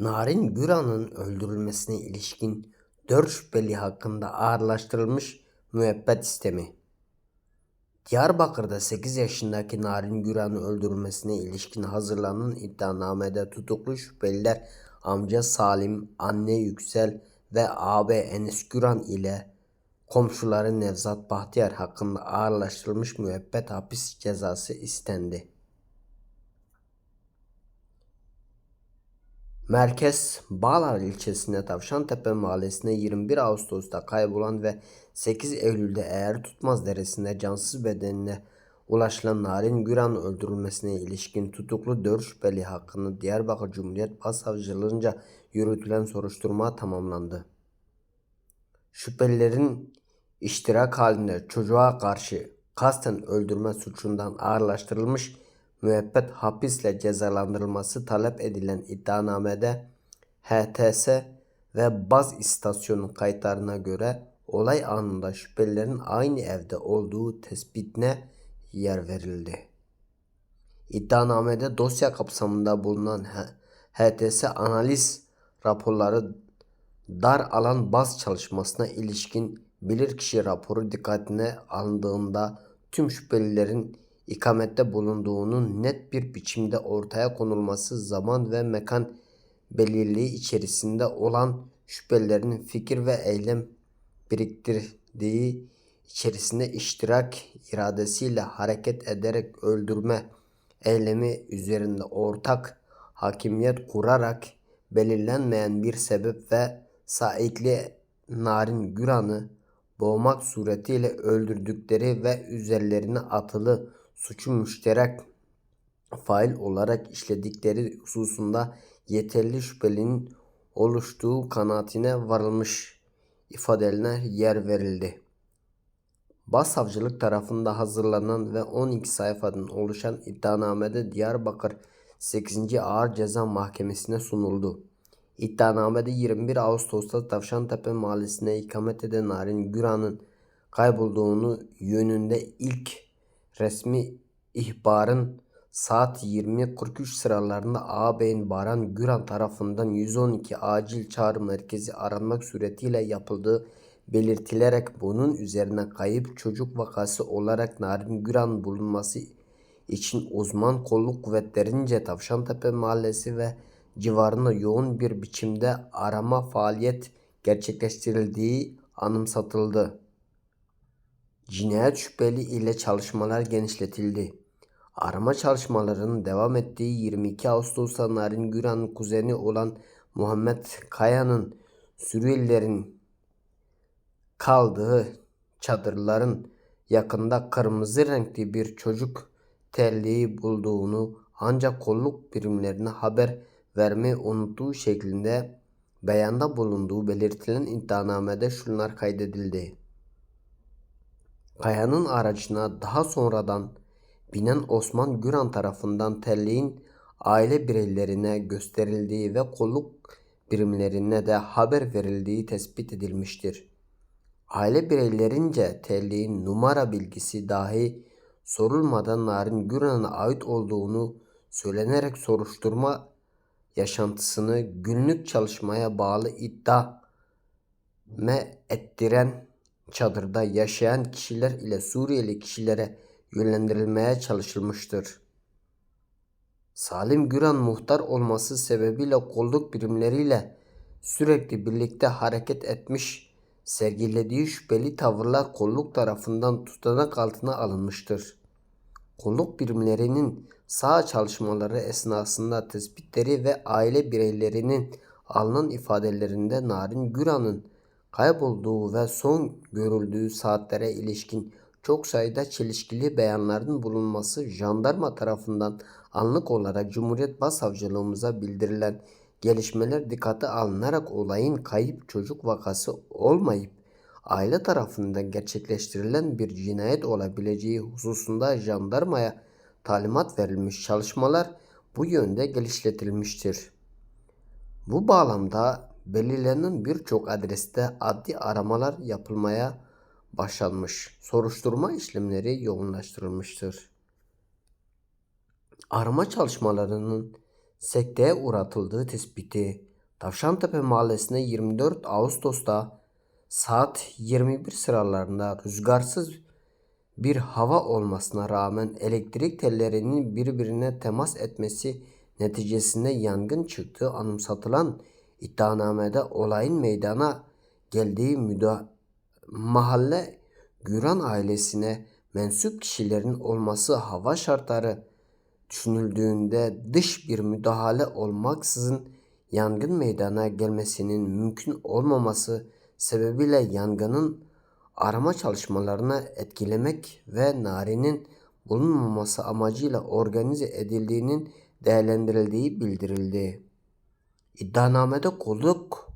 Narin Güran'ın öldürülmesine ilişkin 4 şüpheli hakkında ağırlaştırılmış müebbet istemi. Diyarbakır'da 8 yaşındaki Narin Güran'ın öldürülmesine ilişkin hazırlanan iddianamede tutuklu şüpheliler amca Salim, anne Yüksel ve ağabey Enes Güran ile komşuları Nevzat Bahtiyar hakkında ağırlaştırılmış müebbet hapis cezası istendi. Merkez Bağlar ilçesinde Tavşantepe mahallesinde 21 Ağustos'ta kaybolan ve 8 Eylül'de Eğer Tutmaz Deresi'nde cansız bedenine ulaşılan Narin Güran öldürülmesine ilişkin tutuklu 4 şüpheli hakkında Diyarbakır Cumhuriyet Başsavcılığınca yürütülen soruşturma tamamlandı. Şüphelilerin iştirak halinde çocuğa karşı kasten öldürme suçundan ağırlaştırılmış müebbet hapisle cezalandırılması talep edilen iddianamede HTS ve baz istasyonu kayıtlarına göre olay anında şüphelilerin aynı evde olduğu tespitine yer verildi. İddianamede dosya kapsamında bulunan HTS analiz raporları dar alan baz çalışmasına ilişkin bilirkişi raporu dikkatine alındığında tüm şüphelilerin ikamette bulunduğunun net bir biçimde ortaya konulması zaman ve mekan belirliği içerisinde olan şüphelilerin fikir ve eylem biriktirdiği içerisinde iştirak iradesiyle hareket ederek öldürme eylemi üzerinde ortak hakimiyet kurarak belirlenmeyen bir sebep ve saikli Narin Güran'ı boğmak suretiyle öldürdükleri ve üzerlerine atılı suçu müşterek fail olarak işledikleri hususunda yeterli şüphelinin oluştuğu kanaatine varılmış ifadelerine yer verildi. Başsavcılık tarafında hazırlanan ve 12 sayfadan oluşan iddianamede Diyarbakır 8. Ağır Ceza Mahkemesi'ne sunuldu. İddianamede 21 Ağustos'ta Tavşantepe mahallesine ikamet eden Narin Güran'ın kaybolduğunu yönünde ilk resmi ihbarın saat 20.43 sıralarında ağabeyin Baran Güran tarafından 112 acil çağrı merkezi aranmak suretiyle yapıldığı belirtilerek bunun üzerine kayıp çocuk vakası olarak Narin Güran bulunması için uzman kolluk kuvvetlerince Tavşantepe mahallesi ve civarında yoğun bir biçimde arama faaliyet gerçekleştirildiği anımsatıldı. Cinayet şüpheli ile çalışmalar genişletildi. Arama çalışmalarının devam ettiği 22 Ağustos'ta Narin Güran'ın kuzeni olan Muhammed Kaya'nın Suriyelilerin kaldığı çadırların yakında kırmızı renkli bir çocuk terliği bulduğunu ancak kolluk birimlerine haber vermeyi unuttuğu şeklinde beyanda bulunduğu belirtilen iddianamede şunlar kaydedildi. Kaya'nın aracına daha sonradan binen Osman Güran tarafından terliğin aile bireylerine gösterildiği ve kolluk birimlerine de haber verildiği tespit edilmiştir. Aile bireylerince terliğin numara bilgisi dahi sorulmadan Narin Güran'a ait olduğunu söylenerek soruşturma yaşantısını günlük çalışmaya bağlı iddia me ettiren çadırda yaşayan kişiler ile Suriyeli kişilere yönlendirilmeye çalışılmıştır. Salim Güran muhtar olması sebebiyle kolluk birimleriyle sürekli birlikte hareket etmiş, sergilediği şüpheli tavırlar kolluk tarafından tutanak altına alınmıştır. Kolluk birimlerinin sağ çalışmaları esnasında tespitleri ve aile bireylerinin alınan ifadelerinde Narin Güran'ın kaybolduğu ve son görüldüğü saatlere ilişkin çok sayıda çelişkili beyanların bulunması jandarma tarafından anlık olarak Cumhuriyet Başsavcılığımıza bildirilen gelişmeler dikkate alınarak olayın kayıp çocuk vakası olmayıp aile tarafından gerçekleştirilen bir cinayet olabileceği hususunda jandarmaya talimat verilmiş çalışmalar bu yönde geliştirilmiştir. Bu bağlamda belirlenen birçok adreste adli aramalar yapılmaya başlanmış. Soruşturma işlemleri yoğunlaştırılmıştır. Arama çalışmalarının sekteye uğratıldığı tespiti, Tavşantepe mahallesinde 24 Ağustos'ta saat 21 sıralarında rüzgarsız bir hava olmasına rağmen elektrik tellerinin birbirine temas etmesi neticesinde yangın çıktığı anımsatılan iddianamede olayın meydana geldiği müda mahalle Güran ailesine mensup kişilerin olması hava şartları düşünüldüğünde dış bir müdahale olmaksızın yangın meydana gelmesinin mümkün olmaması sebebiyle yangının arama çalışmalarına etkilemek ve narinin bulunmaması amacıyla organize edildiğinin değerlendirildiği bildirildi. İddianamede kolluk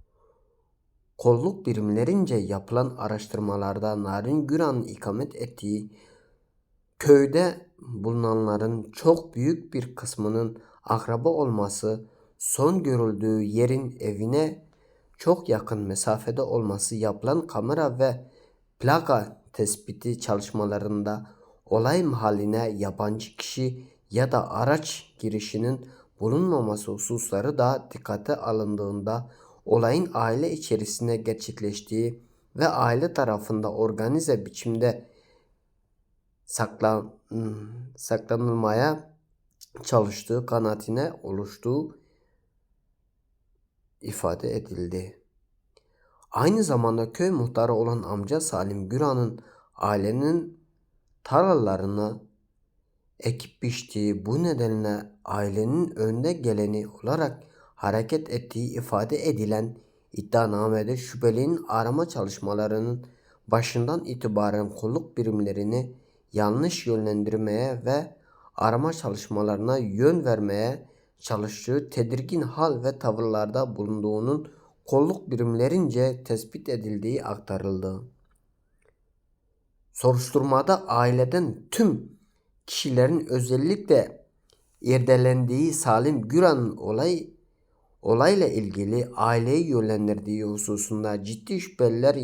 kolluk birimlerince yapılan araştırmalarda Narin Güran'ın ikamet ettiği köyde bulunanların çok büyük bir kısmının akraba olması, son görüldüğü yerin evine çok yakın mesafede olması yapılan kamera ve plaka tespiti çalışmalarında olay mahalline yabancı kişi ya da araç girişinin bulunmaması hususları da dikkate alındığında olayın aile içerisinde gerçekleştiği ve aile tarafında organize biçimde saklan, saklanılmaya çalıştığı kanaatine oluştuğu ifade edildi. Aynı zamanda köy muhtarı olan amca Salim Güran'ın ailenin tarlalarını ekip biçtiği bu nedenle ailenin önde geleni olarak hareket ettiği ifade edilen iddianamede şüphelinin arama çalışmalarının başından itibaren kolluk birimlerini yanlış yönlendirmeye ve arama çalışmalarına yön vermeye çalıştığı tedirgin hal ve tavırlarda bulunduğunun kolluk birimlerince tespit edildiği aktarıldı. Soruşturmada aileden tüm kişilerin özellikle irdelendiği Salim Güran'ın olay olayla ilgili aileyi yönlendirdiği hususunda ciddi şüpheliler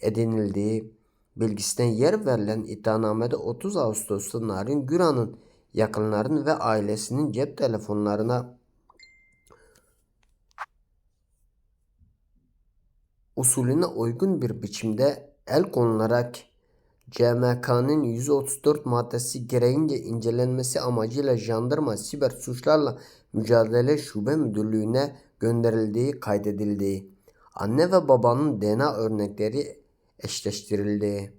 edinildiği bilgisine yer verilen iddianamede 30 Ağustos'ta Narin Güran'ın yakınların ve ailesinin cep telefonlarına usulüne uygun bir biçimde el konularak CMK'nın 134 maddesi gereğince incelenmesi amacıyla Jandarma Siber Suçlarla Mücadele Şube Müdürlüğü'ne gönderildiği kaydedildi. Anne ve babanın DNA örnekleri eşleştirildi.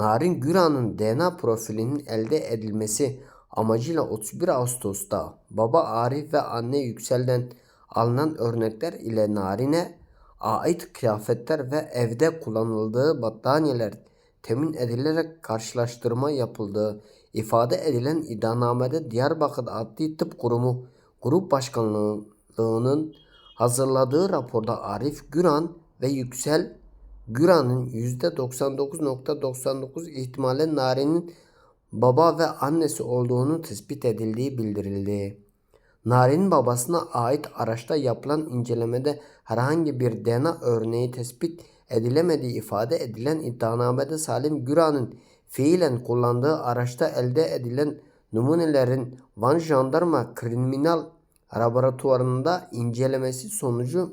Narin Güran'ın DNA profilinin elde edilmesi amacıyla 31 Ağustos'ta baba Arif ve anne Yüksel'den alınan örnekler ile Narin'e ait kıyafetler ve evde kullanıldığı battaniyeler temin edilerek karşılaştırma yapıldığı ifade edilen iddianamede Diyarbakır Adli Tıp Kurumu Grup Başkanlığı'nın hazırladığı raporda Arif Güran ve Yüksel Güran'ın %99.99 ihtimalle Nari'nin baba ve annesi olduğunu tespit edildiği bildirildi. Nari'nin babasına ait araçta yapılan incelemede herhangi bir DNA örneği tespit edilemediği ifade edilen iddianamede Salim Güran'ın fiilen kullandığı araçta elde edilen numunelerin Van Jandarma Kriminal Laboratuvarında incelemesi sonucu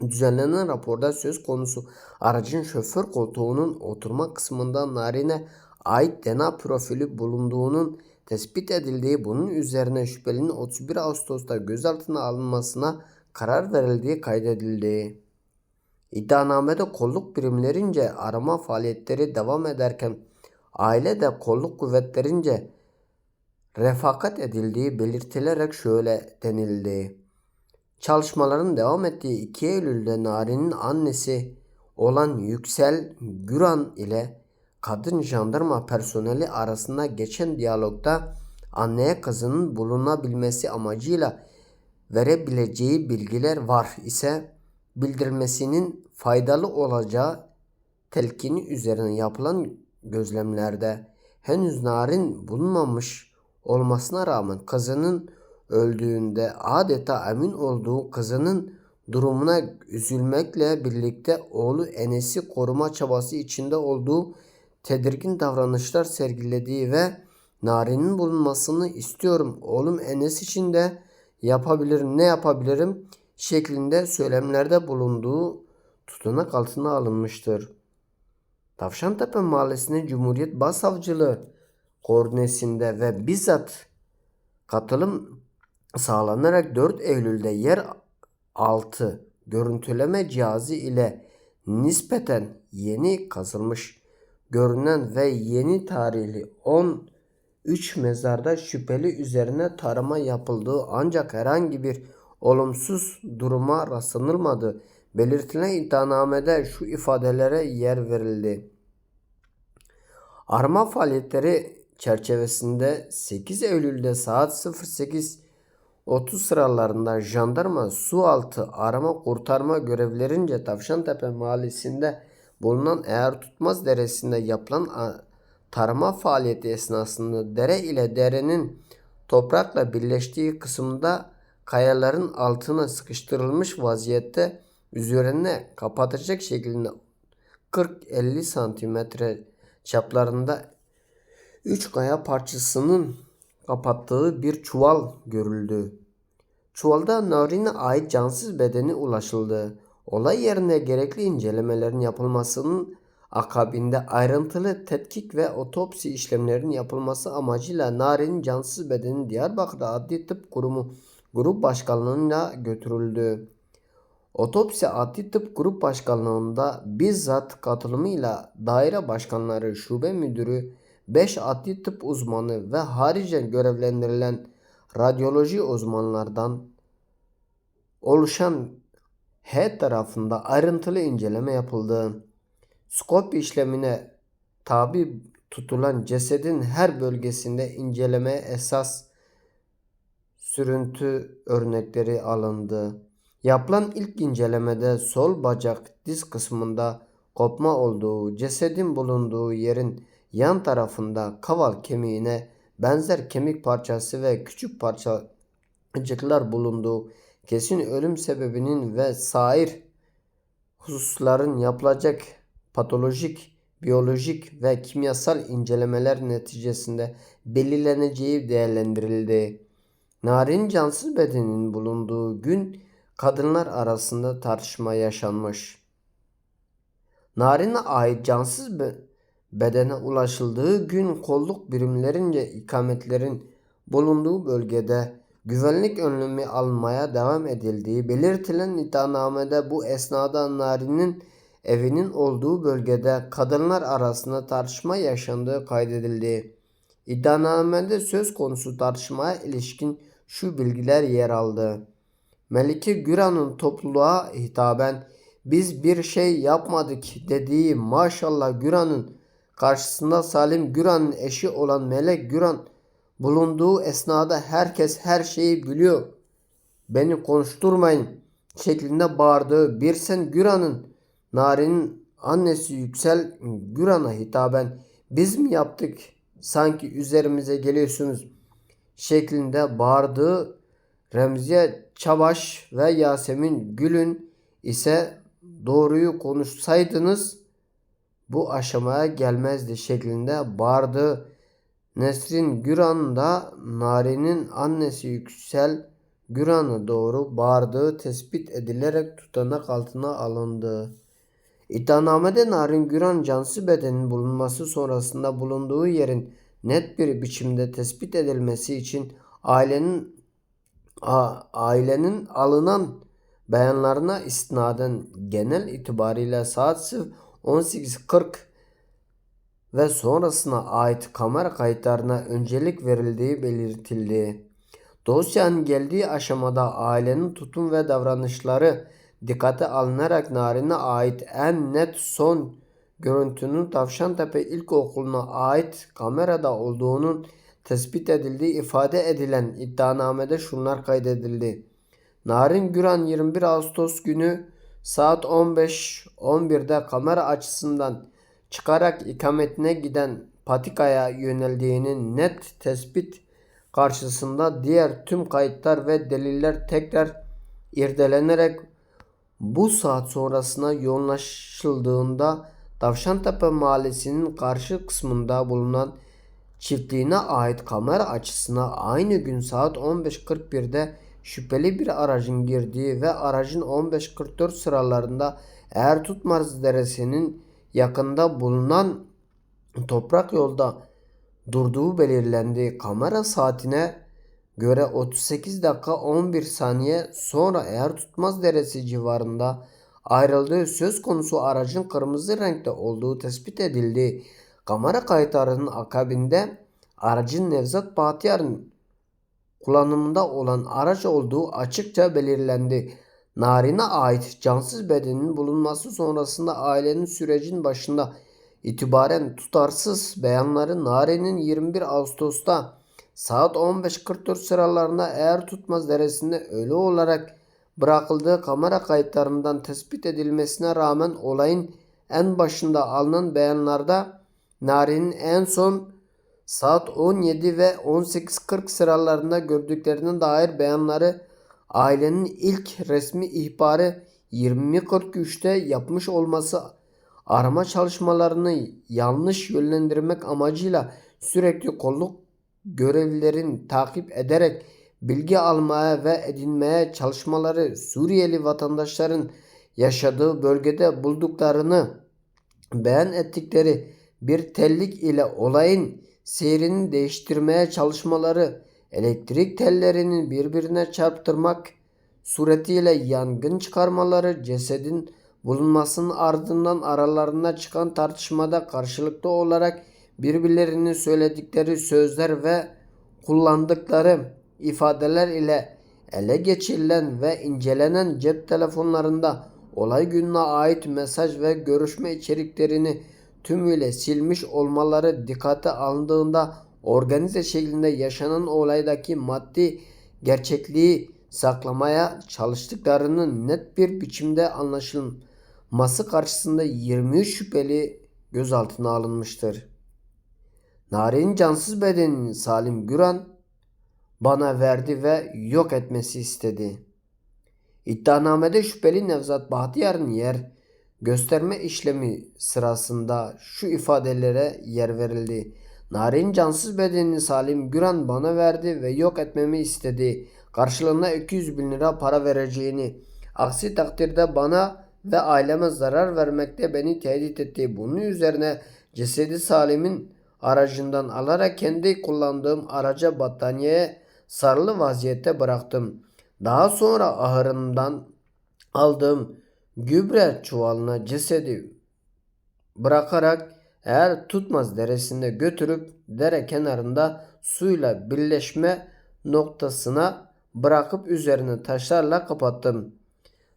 düzenlenen raporda söz konusu aracın şoför koltuğunun oturma kısmında narine ait DNA profili bulunduğunun tespit edildiği bunun üzerine şüphelinin 31 Ağustos'ta gözaltına alınmasına karar verildiği kaydedildi. İddianamede kolluk birimlerince arama faaliyetleri devam ederken aile de kolluk kuvvetlerince refakat edildiği belirtilerek şöyle denildi. Çalışmaların devam ettiği 2 Eylül'de Nari'nin annesi olan Yüksel Güran ile kadın jandarma personeli arasında geçen diyalogda anneye kızının bulunabilmesi amacıyla verebileceği bilgiler var ise bildirilmesinin faydalı olacağı telkini üzerine yapılan gözlemlerde henüz narin bulunmamış olmasına rağmen kızının öldüğünde adeta emin olduğu kızının durumuna üzülmekle birlikte oğlu Enes'i koruma çabası içinde olduğu tedirgin davranışlar sergilediği ve Nari'nin bulunmasını istiyorum. Oğlum Enes için de yapabilirim. Ne yapabilirim? Şeklinde söylemlerde bulunduğu tutanak altına alınmıştır. Tavşantepe Mahallesi'nin Cumhuriyet Başsavcılığı koordinesinde ve bizzat katılım sağlanarak 4 Eylül'de yer altı görüntüleme cihazı ile nispeten yeni kazılmış görünen ve yeni tarihli 13 mezarda şüpheli üzerine tarama yapıldığı ancak herhangi bir olumsuz duruma rastlanılmadı. Belirtilen iddianamede şu ifadelere yer verildi. Arama faaliyetleri çerçevesinde 8 Eylül'de saat 08.30 sıralarında jandarma su altı arama kurtarma görevlerince Tavşantepe mahallesinde bulunan Eğer Tutmaz Deresi'nde yapılan tarama faaliyeti esnasında dere ile derenin toprakla birleştiği kısımda kayaların altına sıkıştırılmış vaziyette üzerine kapatacak şekilde 40-50 santimetre çaplarında 3 kaya parçasının kapattığı bir çuval görüldü. Çuvalda Narin'e ait cansız bedeni ulaşıldı. Olay yerine gerekli incelemelerin yapılmasının akabinde ayrıntılı tetkik ve otopsi işlemlerinin yapılması amacıyla Narin'in cansız bedeni Diyarbakır Adli Tıp Kurumu Grup Başkanlığı'na götürüldü. Otopsi Adli Tıp Grup Başkanlığı'nda bizzat katılımıyla daire başkanları, şube müdürü, 5 adli tıp uzmanı ve haricen görevlendirilen radyoloji uzmanlardan oluşan heyet tarafında ayrıntılı inceleme yapıldı. Skop işlemine tabi tutulan cesedin her bölgesinde incelemeye esas sürüntü örnekleri alındı. Yapılan ilk incelemede sol bacak diz kısmında kopma olduğu, cesedin bulunduğu yerin yan tarafında kaval kemiğine benzer kemik parçası ve küçük parçacıklar bulunduğu, kesin ölüm sebebinin ve sair hususların yapılacak patolojik, biyolojik ve kimyasal incelemeler neticesinde belirleneceği değerlendirildi. Narin cansız bedenin bulunduğu gün kadınlar arasında tartışma yaşanmış. Narin'e ait cansız be- bedene ulaşıldığı gün kolluk birimlerince ikametlerin bulunduğu bölgede güvenlik önlemi almaya devam edildiği belirtilen iddianamede bu esnada Narin'in evinin olduğu bölgede kadınlar arasında tartışma yaşandığı kaydedildi. İddianamede söz konusu tartışmaya ilişkin şu bilgiler yer aldı. Melike Güran'ın topluluğa hitaben biz bir şey yapmadık dediği maşallah Güran'ın karşısında Salim Güran'ın eşi olan Melek Güran bulunduğu esnada herkes her şeyi biliyor. Beni konuşturmayın şeklinde bağırdığı bir sen Güran'ın Nari'nin annesi Yüksel Güran'a hitaben biz mi yaptık sanki üzerimize geliyorsunuz şeklinde bağırdığı Remziye Çabaş ve Yasemin Gül'ün ise doğruyu konuşsaydınız bu aşamaya gelmezdi şeklinde bağırdı. Nesrin Güran da Nari'nin annesi Yüksel Güran'a doğru bağırdığı tespit edilerek tutanak altına alındı. İddianamede Narin Güran cansız bedenin bulunması sonrasında bulunduğu yerin net bir biçimde tespit edilmesi için ailenin a- ailenin alınan beyanlarına istinaden genel itibariyle saat 18.40 ve sonrasına ait kamera kayıtlarına öncelik verildiği belirtildi. Dosyanın geldiği aşamada ailenin tutum ve davranışları dikkate alınarak Narin'e ait en net son görüntünün Tavşantepe İlkokulu'na ait kamerada olduğunun tespit edildiği ifade edilen iddianamede şunlar kaydedildi. Narin Güran 21 Ağustos günü saat 15.11'de kamera açısından çıkarak ikametine giden patikaya yöneldiğinin net tespit karşısında diğer tüm kayıtlar ve deliller tekrar irdelenerek bu saat sonrasına yoğunlaşıldığında Tavşantepe Mahallesi'nin karşı kısmında bulunan çiftliğine ait kamera açısına aynı gün saat 15.41'de şüpheli bir aracın girdiği ve aracın 15.44 sıralarında eğer tutmaz deresinin yakında bulunan toprak yolda durduğu belirlendi. Kamera saatine göre 38 dakika 11 saniye sonra eğer tutmaz deresi civarında ayrıldığı söz konusu aracın kırmızı renkte olduğu tespit edildi. Kamera kayıtlarının akabinde aracın Nevzat Bahtiyar'ın kullanımında olan araç olduğu açıkça belirlendi. Narin'e ait cansız bedenin bulunması sonrasında ailenin sürecin başında itibaren tutarsız beyanları Narin'in 21 Ağustos'ta saat 15.44 sıralarında eğer tutmaz deresinde ölü olarak bırakıldığı kamera kayıtlarından tespit edilmesine rağmen olayın en başında alınan beyanlarda Narin'in en son saat 17 ve 18.40 sıralarında gördüklerine dair beyanları ailenin ilk resmi ihbarı 20.43'te yapmış olması arama çalışmalarını yanlış yönlendirmek amacıyla sürekli kolluk görevlilerin takip ederek bilgi almaya ve edinmeye çalışmaları Suriyeli vatandaşların yaşadığı bölgede bulduklarını beyan ettikleri bir tellik ile olayın seyrini değiştirmeye çalışmaları elektrik tellerinin birbirine çarptırmak suretiyle yangın çıkarmaları cesedin bulunmasının ardından aralarında çıkan tartışmada karşılıklı olarak birbirlerinin söyledikleri sözler ve kullandıkları ifadeler ile ele geçirilen ve incelenen cep telefonlarında olay gününe ait mesaj ve görüşme içeriklerini tümüyle silmiş olmaları dikkate alındığında organize şeklinde yaşanan olaydaki maddi gerçekliği saklamaya çalıştıklarının net bir biçimde anlaşılması karşısında 23 şüpheli gözaltına alınmıştır. Narin cansız bedenini Salim Güran bana verdi ve yok etmesi istedi. İddianamede şüpheli Nevzat Bahtiyar'ın yer gösterme işlemi sırasında şu ifadelere yer verildi. Narin cansız bedenini Salim Güran bana verdi ve yok etmemi istedi. Karşılığında 200 bin lira para vereceğini. Aksi takdirde bana ve aileme zarar vermekte beni tehdit etti. Bunun üzerine cesedi Salim'in aracından alarak kendi kullandığım araca battaniyeye sarılı vaziyette bıraktım. Daha sonra ahırından aldığım gübre çuvalına cesedi bırakarak eğer tutmaz deresinde götürüp dere kenarında suyla birleşme noktasına bırakıp üzerine taşlarla kapattım.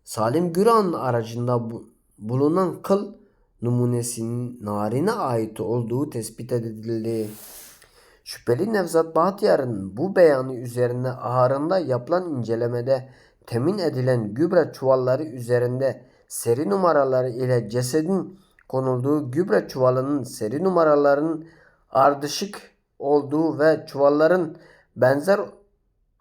Salim Güran aracında bu, bulunan kıl numunesinin narine ait olduğu tespit edildi. Şüpheli Nevzat Bahtiyar'ın bu beyanı üzerine ahırında yapılan incelemede temin edilen gübre çuvalları üzerinde seri numaraları ile cesedin konulduğu gübre çuvalının seri numaralarının ardışık olduğu ve çuvalların benzer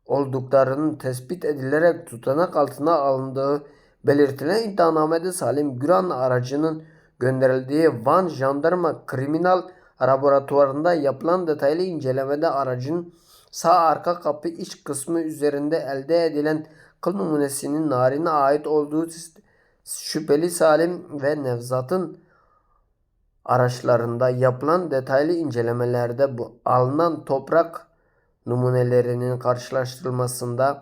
olduklarının tespit edilerek tutanak altına alındığı belirtilen iddianamede Salim Güran aracının gönderildiği Van Jandarma Kriminal Laboratuvarında yapılan detaylı incelemede aracın sağ arka kapı iç kısmı üzerinde elde edilen kıl numunesinin narine ait olduğu şüpheli Salim ve Nevzat'ın araçlarında yapılan detaylı incelemelerde bu alınan toprak numunelerinin karşılaştırılmasında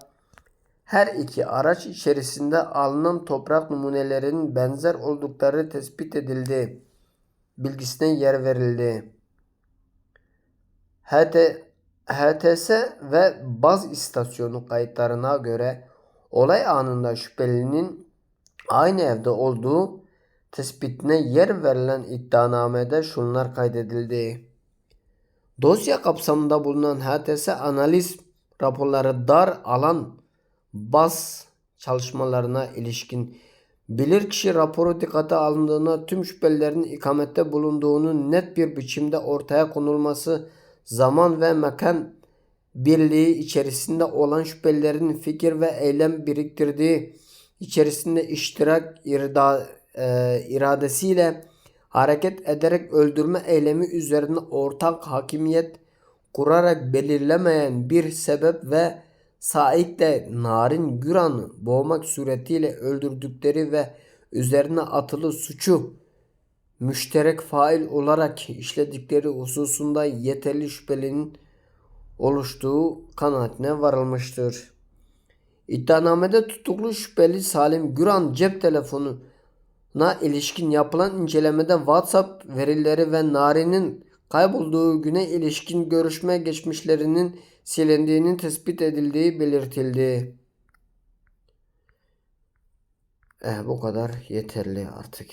her iki araç içerisinde alınan toprak numunelerinin benzer oldukları tespit edildi. Bilgisine yer verildi. HT, HTS ve baz istasyonu kayıtlarına göre olay anında şüphelinin aynı evde olduğu tespitine yer verilen iddianamede şunlar kaydedildi. Dosya kapsamında bulunan HTS analiz raporları dar alan baz çalışmalarına ilişkin. Bilirkişi raporu dikkate alındığına tüm şüphelilerin ikamette bulunduğunun net bir biçimde ortaya konulması zaman ve mekan birliği içerisinde olan şüphelilerin fikir ve eylem biriktirdiği içerisinde iştirak irada, e, iradesiyle hareket ederek öldürme eylemi üzerine ortak hakimiyet kurarak belirlemeyen bir sebep ve Sait de Narin Güran'ı boğmak suretiyle öldürdükleri ve üzerine atılı suçu müşterek fail olarak işledikleri hususunda yeterli şüphelinin oluştuğu kanaatine varılmıştır. İddianamede tutuklu şüpheli Salim Güran cep telefonuna ilişkin yapılan incelemede WhatsApp verileri ve Nari'nin kaybolduğu güne ilişkin görüşme geçmişlerinin silindiğinin tespit edildiği belirtildi. Eh bu kadar yeterli artık.